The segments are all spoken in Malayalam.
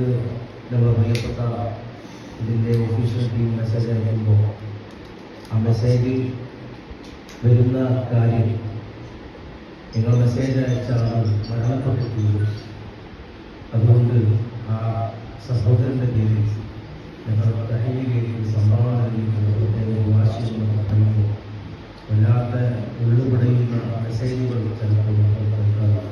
പ്രിയപ്പെട്ട ഇതിന്റെ ഒഫീഷ്യൽ ടീം മെസ്സേജ് അയക്കുമ്പോൾ ആ മെസ്സേജിൽ വരുന്ന കാര്യം നിങ്ങൾ മെസ്സേജ് അയച്ച ആൾ മരണപ്പെട്ടിട്ടുണ്ട് അതുകൊണ്ട് ആ സഹോദരന്റെ പേരിൽ ഞങ്ങൾ തഹയിലേക്ക് സംഭാവന നൽകിയിട്ടുള്ളത് വാശിയെന്ന് പറയുമ്പോൾ വല്ലാത്ത ഉള്ളുപടയുന്ന മെസ്സേജുകൾ ചിലപ്പോൾ നമ്മൾ കേൾക്കാറുണ്ട്.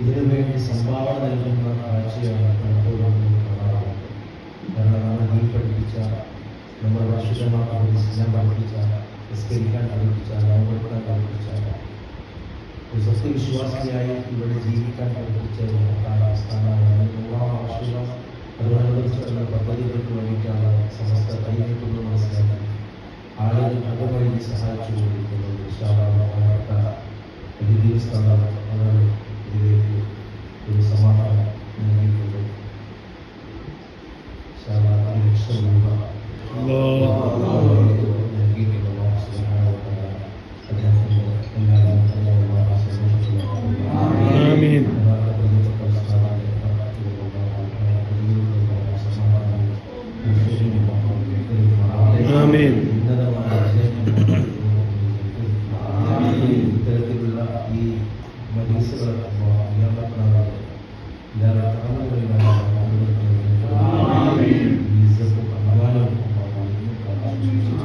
ഇതിനു വേണ്ടി സംഭാവന നൽകുന്ന കാഴ്ചയാണ് പലപ്പോഴും കാണാറുള്ളത് കാരണം നമ്മൾ നീ പഠിപ്പിച്ച നമ്മൾ വർഷിതമാക്കി ഞാൻ പഠിപ്പിച്ച നിസ്കരിക്കാൻ പഠിപ്പിച്ച നോമ്പെടുക്കാൻ പഠിപ്പിച്ച സത്യവിശ്വാസിയായി ഇവിടെ ജീവിക്കാൻ പഠിപ്പിച്ച സ്ഥാനമാണ് നൂറാം വാർഷികം അതോടനുബന്ധിച്ചുള്ള പദ്ധതികൾക്ക് വേണ്ടിയിട്ടാണ് സമസ്ത കൈനീട്ടുന്നത് മനസ്സിലാക്കി ആളുകൾ അതുവഴി സഹായിച്ചു കൊണ്ടിരിക്കുന്നത് ഒരു ദിവസമാണ് അവർ ഇതിലേക്ക് ഒരു സമാധാനം നൽകിയിട്ടുണ്ട് ആമേൻ. ഇത്തരത്തിലുള്ള ഈ മനീസുകളെല്ലാം Thank you.